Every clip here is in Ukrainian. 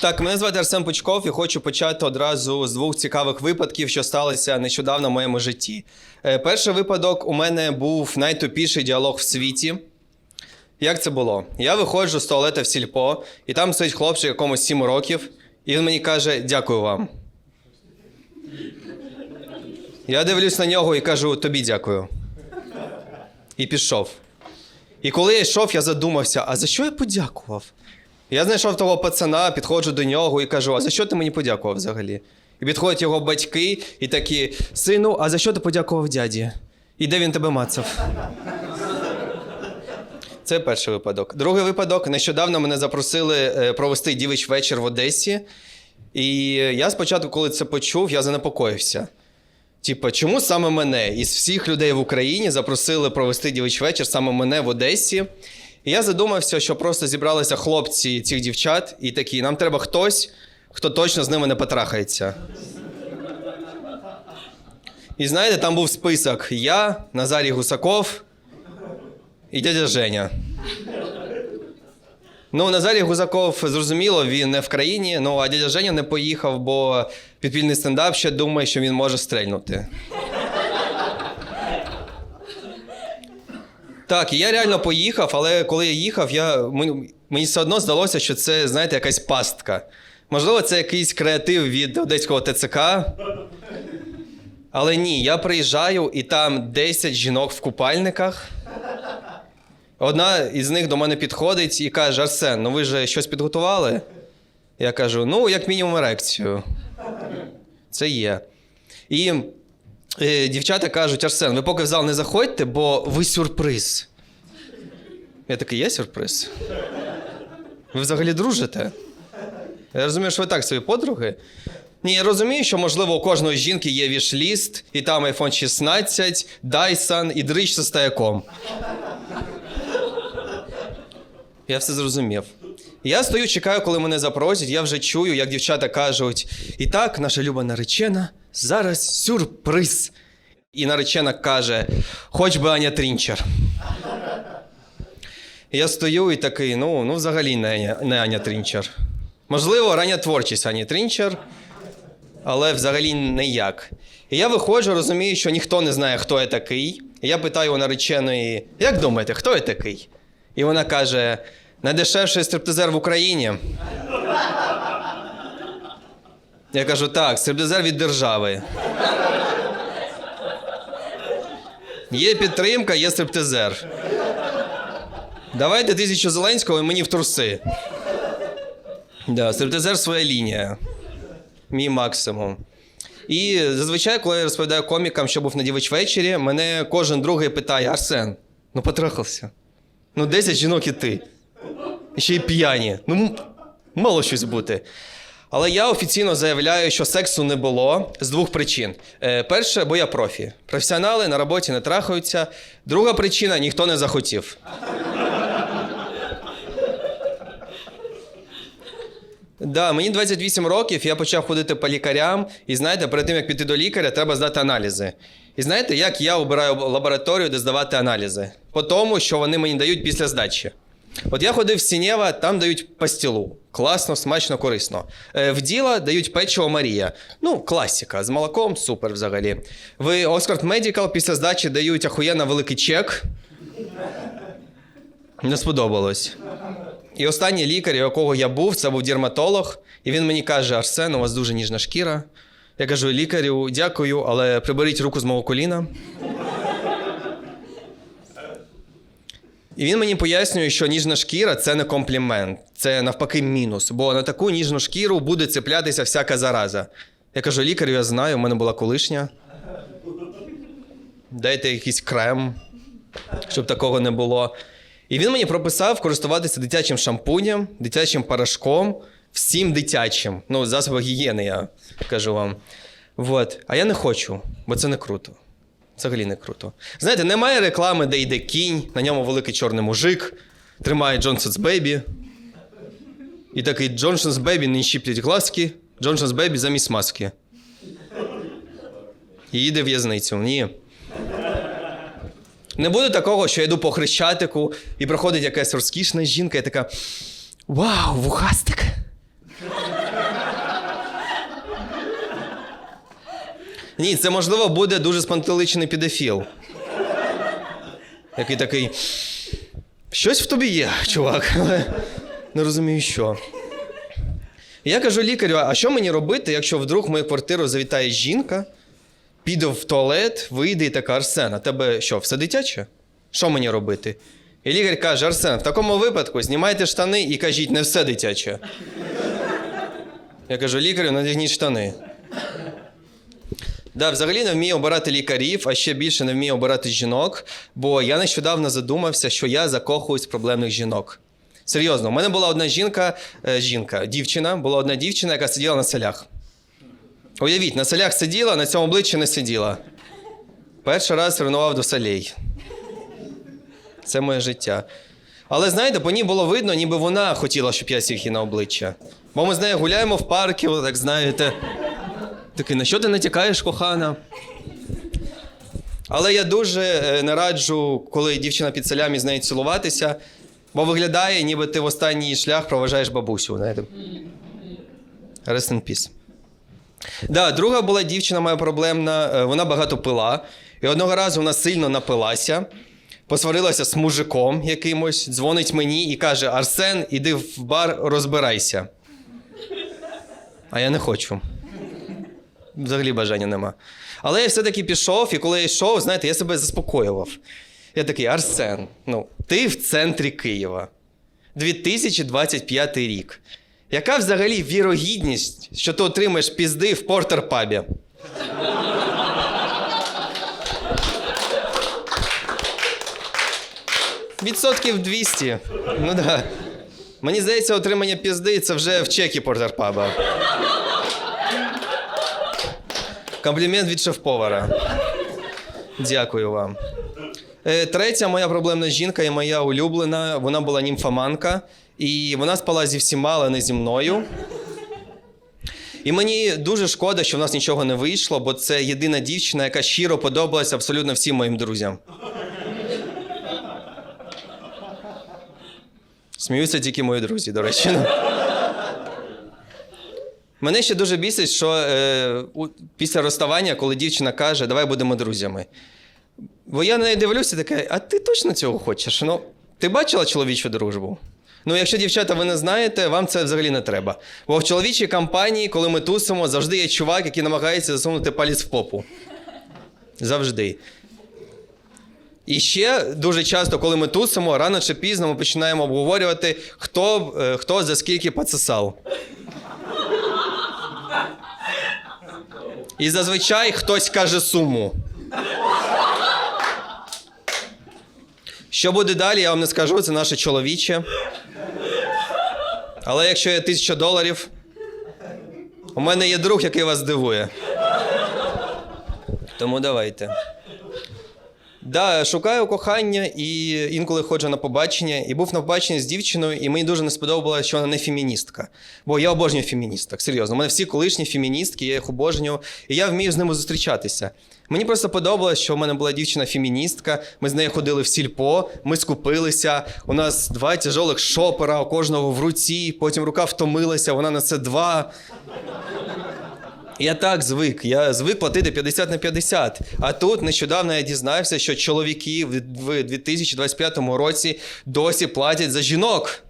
Так, мене звати Арсен Пучков і хочу почати одразу з двох цікавих випадків, що сталися нещодавно в моєму житті. Е, Перший випадок у мене був найтупіший діалог в світі. Як це було? Я виходжу з туалета в сільпо, і там стоїть хлопчик якомусь 7 років, і він мені каже: Дякую вам. Я дивлюсь на нього і кажу: тобі дякую. І пішов. І коли я йшов, я задумався, а за що я подякував? Я знайшов того пацана, підходжу до нього і кажу: а за що ти мені подякував взагалі? І підходять його батьки і такі: сину, а за що ти подякував дяді? І де він тебе мацав? Це перший випадок. Другий випадок. Нещодавно мене запросили е, провести дівич вечір в Одесі. І я спочатку, коли це почув, я занепокоївся. Типа, чому саме мене із всіх людей в Україні запросили провести дівич вечір саме мене в Одесі? І я задумався, що просто зібралися хлопці цих дівчат і такі: нам треба хтось, хто точно з ними не потрахається. І знаєте, там був список: я, Назарій Гусаков і дядя Женя. Ну, Назарій Гузаков, зрозуміло, він не в країні, ну а дядя Женя не поїхав, бо підпільний стендап ще думає, що він може стрельнути. Так, і я реально поїхав, але коли я їхав, я, мені, все одно здалося, що це, знаєте, якась пастка. Можливо, це якийсь креатив від одеського ТЦК. Але ні, я приїжджаю, і там 10 жінок в купальниках. Одна із них до мене підходить і каже: Арсен, ну ви ж щось підготували? Я кажу: ну, як мінімум, ерекцію. Це є. І дівчата кажуть: Арсен, ви поки в зал не заходьте, бо ви сюрприз. Я такий, є сюрприз? Ви взагалі дружите? Я розумію, що ви так собі подруги. Ні, я розумію, що, можливо, у кожної жінки є вішліст, і там iPhone 16, Dyson і дрищ зі стояком. Я все зрозумів. Я стою, чекаю, коли мене запросять. Я вже чую, як дівчата кажуть: і так, наша люба наречена, зараз сюрприз. І наречена каже: хоч би Аня Трінчер. Я стою і такий: ну, ну взагалі не, не Аня Трінчер. Можливо, рання творчість Ані Трінчер, але взагалі ніяк. І я виходжу, розумію, що ніхто не знає, хто я такий. І я питаю у нареченої: як думаєте, хто я такий? І вона каже: найдешевший стриптизер в Україні. Я кажу, так, стриптизер від держави. Є підтримка, є стриптизер. Давайте тисячу Зеленського і мені в труси. Да, стриптизер своя лінія. Мій максимум. І зазвичай, коли я розповідаю комікам, що був на дівич вечері, мене кожен другий питає: Арсен, ну потрахався. Ну, 10 жінок і ти. Ще й п'яні. Ну, мало щось бути. Але я офіційно заявляю, що сексу не було з двох причин. Е, перше, бо я профі. Професіонали на роботі не трахаються. Друга причина ніхто не захотів. Да, мені 28 років, я почав ходити по лікарям, і знаєте, перед тим як піти до лікаря, треба здати аналізи. І знаєте, як я обираю лабораторію, де здавати аналізи? По тому, що вони мені дають після здачі. От я ходив в Сінєва, там дають пастілу. Класно, смачно, корисно. Е, в діла дають печиво Марія. Ну, класіка, з молоком супер взагалі. В Oxford Medical після здачі дають ахуєнно великий чек. Не сподобалось. І останній лікар, якого я був, це був дерматолог, і він мені каже: Арсен, у вас дуже ніжна шкіра. Я кажу, лікарю, дякую, але приберіть руку з мого коліна. І він мені пояснює, що ніжна шкіра це не комплімент, це навпаки мінус. Бо на таку ніжну шкіру буде цеплятися всяка зараза. Я кажу, лікарю, я знаю, у мене була колишня. Дайте якийсь крем, щоб такого не було. І він мені прописав користуватися дитячим шампунем, дитячим порошком, всім дитячим. Ну, засоби гігієни, я кажу вам. Вот. А я не хочу, бо це не круто. Взагалі не круто. Знаєте, немає реклами, де йде кінь, на ньому великий чорний мужик, тримає Johnson's Baby. І такий Johnson's Baby не щіплять глазки, Johnson's Baby замість маски. І їде в в'язницю. Ні. Не буде такого, що я йду по хрещатику і проходить якась розкішна жінка, і така: Вау, вухастик! Ні, це можливо буде дуже спантеличений підофіл. Який такий. Щось в тобі є, чувак, але не розумію, що. Я кажу лікарю: а що мені робити, якщо вдруг в мою квартиру завітає жінка, піде в туалет, вийде і така Арсен, а тебе що, все дитяче? Що мені робити? І лікар каже: Арсен, в такому випадку знімайте штани і кажіть, не все дитяче. Я кажу, лікарю, надягніть штани. Да, взагалі не вмію обирати лікарів, а ще більше не вмію обирати жінок, бо я нещодавно задумався, що я закохуюсь в проблемних жінок. Серйозно, у мене була одна жінка, е, жінка, дівчина, була одна дівчина, яка сиділа на селях. Уявіть, на селях сиділа, на цьому обличчі не сиділа. Перший раз ревнував до солей. Це моє життя. Але знаєте, по ній було видно, ніби вона хотіла, щоб я сів їй на обличчя. Бо ми з нею гуляємо в парку, так знаєте. Такий, на що ти натякаєш, кохана? Але я дуже е, не раджу, коли дівчина під селями з нею цілуватися, бо виглядає, ніби ти в останній шлях проважаєш бабусю. Знаєте. Rest in peace. Да, друга була дівчина моя проблемна, е, вона багато пила. І одного разу вона сильно напилася, посварилася з мужиком якимось, дзвонить мені і каже: Арсен, іди в бар, розбирайся. А я не хочу. Взагалі бажання нема. Але я все-таки пішов, і коли я йшов, знаєте, я себе заспокоював. Я такий, Арсен, ну, ти в центрі Києва. 2025 рік. Яка взагалі вірогідність, що ти отримаєш пізди в портер-пабі? Відсотків 200. Ну да. Мені здається, отримання пізди це вже в чекі портер-паба. Комплімент від шеф-повара. Дякую вам. Е, Третя моя проблемна жінка і моя улюблена. Вона була німфоманка, і вона спала зі всіма, але не зі мною. І мені дуже шкода, що в нас нічого не вийшло, бо це єдина дівчина, яка щиро подобалася абсолютно всім моїм друзям. Сміються тільки мої друзі, до речі. Мене ще дуже бісить, що е, у, після розставання, коли дівчина каже, давай будемо друзями. Бо я на неї дивлюся таке, а ти точно цього хочеш? Ну, ти бачила чоловічу дружбу? Ну, якщо дівчата ви не знаєте, вам це взагалі не треба. Бо в чоловічій компанії, коли ми тусимо, завжди є чувак, який намагається засунути палець в попу. Завжди. І ще дуже часто, коли ми тусимо, рано чи пізно ми починаємо обговорювати, хто, е, хто за скільки поцесав. І зазвичай хтось каже суму. Що буде далі, я вам не скажу, це наше чоловіче. Але якщо є тисяча доларів, у мене є друг, який вас здивує. Тому давайте. Да, шукаю кохання і інколи ходжу на побачення. І був на побаченні з дівчиною, і мені дуже не сподобалося, що вона не феміністка. Бо я обожнюю феміністок, серйозно. У мене всі колишні феміністки, я їх обожнюю, і я вмію з ними зустрічатися. Мені просто подобалось, що в мене була дівчина-феміністка. Ми з нею ходили в сільпо, ми скупилися. У нас два тяжолих шопера, у кожного в руці, потім рука втомилася, вона на це два. Я так звик. Я звик платити 50 на 50. А тут нещодавно я дізнався, що чоловіки в в 2025 році досі платять за жінок.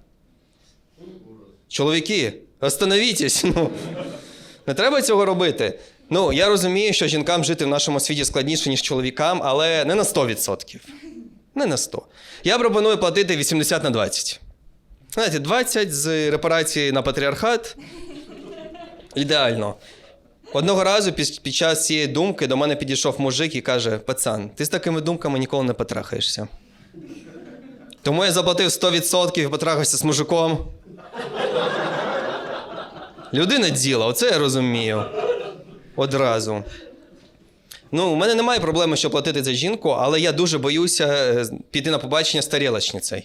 Чоловіки, остановітесь. Ну, не треба цього робити. Ну, я розумію, що жінкам жити в нашому світі складніше, ніж чоловікам, але не на 100%. Не на 100. Я пропоную платити 80 на 20. Знаєте, 20 з репарації на патріархат. Ідеально. Одного разу під, під час цієї думки до мене підійшов мужик і каже: Пацан, ти з такими думками ніколи не потрахаєшся. Тому я заплатив 100% і потрахався з мужиком. Людина діла, оце я розумію. Одразу. Ну, у мене немає проблеми, що платити за жінку, але я дуже боюся е, піти на побачення з тарілочницею.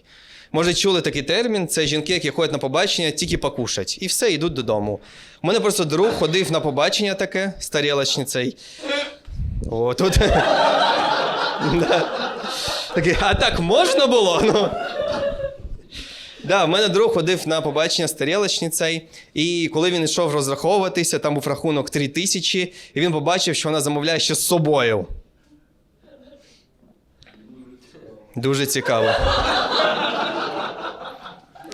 Може, чули такий термін? Це жінки, які ходять на побачення, тільки покушать. І все, йдуть додому. У мене просто друг ходив на побачення таке з тарілочницею. О, тут. Такий, а так можна було? Ну. Да, в мене друг ходив на побачення старілочний цей, і коли він йшов розраховуватися, там був рахунок 3 тисячі, і він побачив, що вона замовляє ще з собою. Дуже цікаво.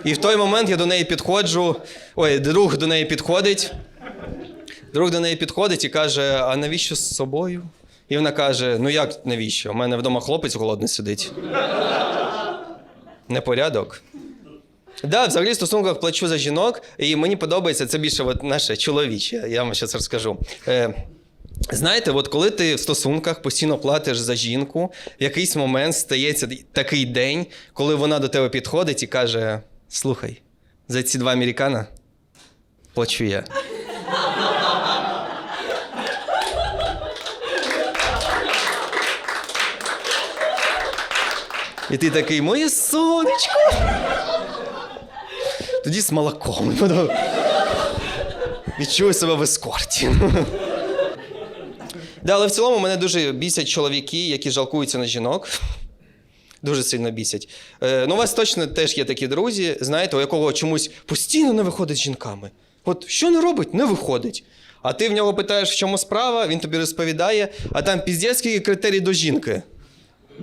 І в той момент я до неї підходжу. Ой, друг до неї підходить. Друг до неї підходить і каже: А навіщо з собою? І вона каже: Ну як навіщо? У мене вдома хлопець голодний сидить. Непорядок. Да, взагалі в стосунках плачу за жінок, і мені подобається це більше от наше чоловіче. Я вам зараз розкажу. Е, знаєте, от коли ти в стосунках постійно платиш за жінку, в якийсь момент стається такий день, коли вона до тебе підходить і каже: Слухай, за ці два американа плачу я. І ти такий, моє сонечко. Тоді з молоком. Відчую себе в ескорті. Да, але в цілому мене дуже бісять чоловіки, які жалкуються на жінок. Дуже сильно бісять. Е, ну, у вас точно теж є такі друзі, знаєте, у якого чомусь постійно не виходить з жінками. От що не робить, не виходить. А ти в нього питаєш, в чому справа, він тобі розповідає, а там піздецький критерій до жінки.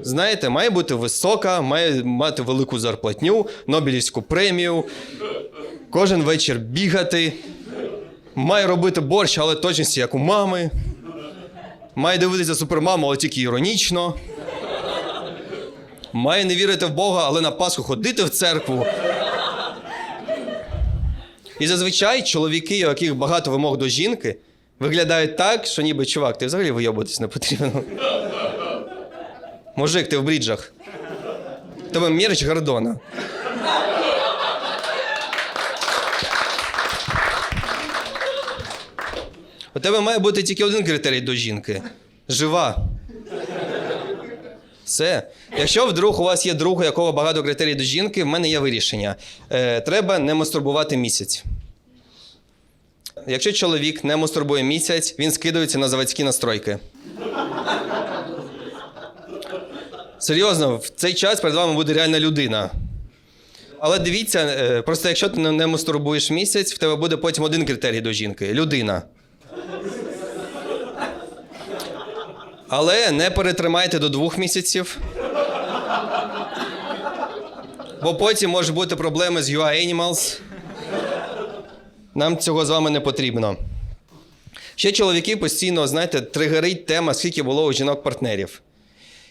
Знаєте, має бути висока, має мати велику зарплатню, Нобелівську премію, кожен вечір бігати, має робити борщ, але точності, як у мами. Має дивитися супермаму, але тільки іронічно. Має не вірити в Бога, але на Пасху ходити в церкву. І зазвичай чоловіки, у яких багато вимог до жінки, виглядають так, що ніби чувак, ти взагалі вийобуватись не потрібно. Мужик, ти в бріджах. Тебе мерч Гордона. У тебе має бути тільки один критерій до жінки. Жива. Все. Якщо вдруг у вас є друг, у якого багато критерій до жінки, в мене є вирішення. Е, треба не мастурбувати місяць. Якщо чоловік не мастурбує місяць, він скидується на заводські настройки. Серйозно, в цей час перед вами буде реальна людина. Але дивіться, е, просто якщо ти не- мастурбуєш місяць, в тебе буде потім один критерій до жінки людина. Але не перетримайте до двох місяців. Бо потім можуть бути проблеми з UI Animals. Нам цього з вами не потрібно. Ще чоловіки постійно, знаєте, тригерить тема, скільки було у жінок-партнерів.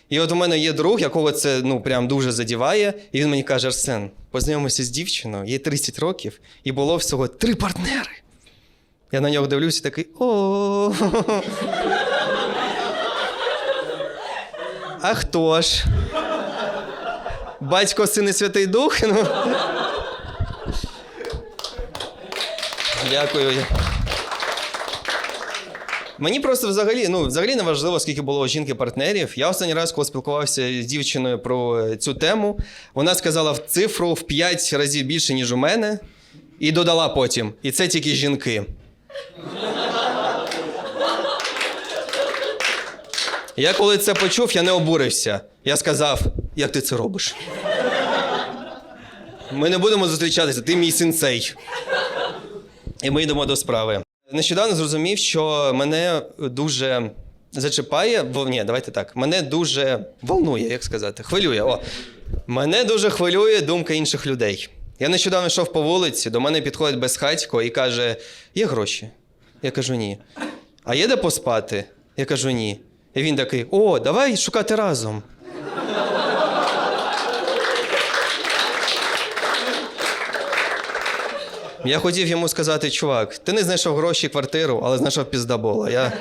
І от у мене є друг, якого це ну прям дуже задіває, і він мені каже: Арсен, познайомився з дівчиною, їй 30 років, і було всього три партнери. Я на нього дивлюся і такий о. А хто ж? Батько, син і Святий Дух? Ну. Дякую. Мені просто взагалі, ну, взагалі не важливо, скільки було у жінки партнерів. Я останній раз, коли спілкувався з дівчиною про цю тему, вона сказала в цифру в 5 разів більше, ніж у мене, і додала потім. І це тільки жінки. Я коли це почув, я не обурився. Я сказав, як ти це робиш? Ми не будемо зустрічатися, ти мій сенсей. І ми йдемо до справи. Нещодавно зрозумів, що мене дуже зачіпає, бо ні, давайте так. Мене дуже волнує, як сказати, хвилює. О, мене дуже хвилює думка інших людей. Я нещодавно йшов по вулиці, до мене підходить безхатько і каже: є гроші? Я кажу, ні. А є де поспати? Я кажу, ні. І він такий: О, давай шукати разом. Я хотів йому сказати, чувак, ти не знайшов гроші квартиру, але знайшов піздабола. Я,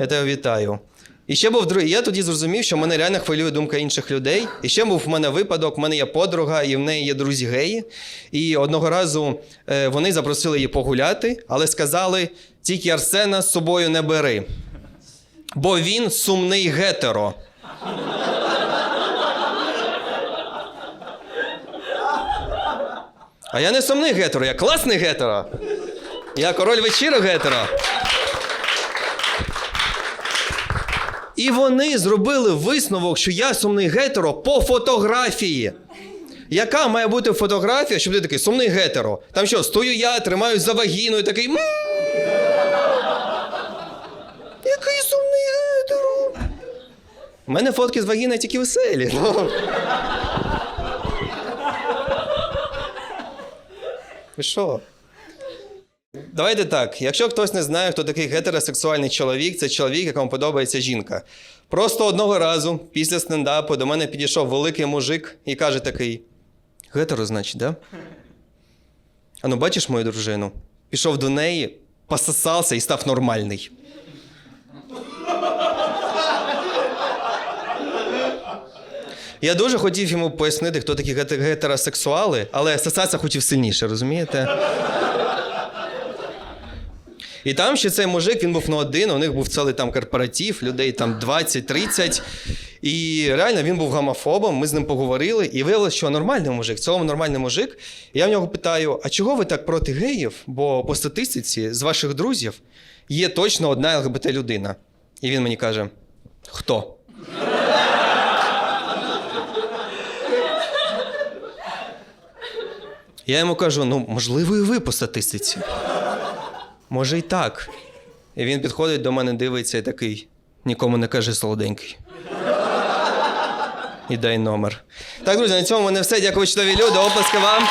я тебе вітаю. І ще був другий. Я тоді зрозумів, що мене реально хвилює думка інших людей. І ще був в мене випадок, в мене є подруга, і в неї є друзі геї. І одного разу е, вони запросили її погуляти, але сказали: тільки Арсена з собою не бери. Бо він сумний гетеро. А я не сумний гетеро, я класний гетеро. Я король вечірок гетеро. І вони зробили висновок, що я сумний гетеро по фотографії. Яка має бути фотографія, щоб ти такий сумний гетеро? Там що, стою я, тримаюсь за вагіну і такий. Який сумний. У мене фотки з вагіни тільки веселі. Ну. Ви що? Давайте так. Якщо хтось не знає, хто такий гетеросексуальний чоловік, це чоловік, якому подобається жінка. Просто одного разу після стендапу до мене підійшов великий мужик і каже такий: Гетеро, значить, да? А ну бачиш мою дружину? Пішов до неї, пососався і став нормальний. Я дуже хотів йому пояснити, хто такі гете- гетеросексуали, але сосатися хотів сильніше, розумієте? І там ще цей мужик, він був не один, у них був цілий там корпоратив, людей там 20-30. І реально він був гомофобом, ми з ним поговорили, і виявилося, що нормальний мужик, в цілому нормальний мужик. І я в нього питаю: а чого ви так проти геїв? Бо по статистиці з ваших друзів є точно одна ЛГБТ людина. І він мені каже: хто? Я йому кажу: ну, можливо, і ви по статистиці. Може, і так. І він підходить до мене, дивиться і такий: нікому не каже солоденький. І дай номер. Так, друзі, на цьому мене все. Дякую, чудові люди. Оплески вам.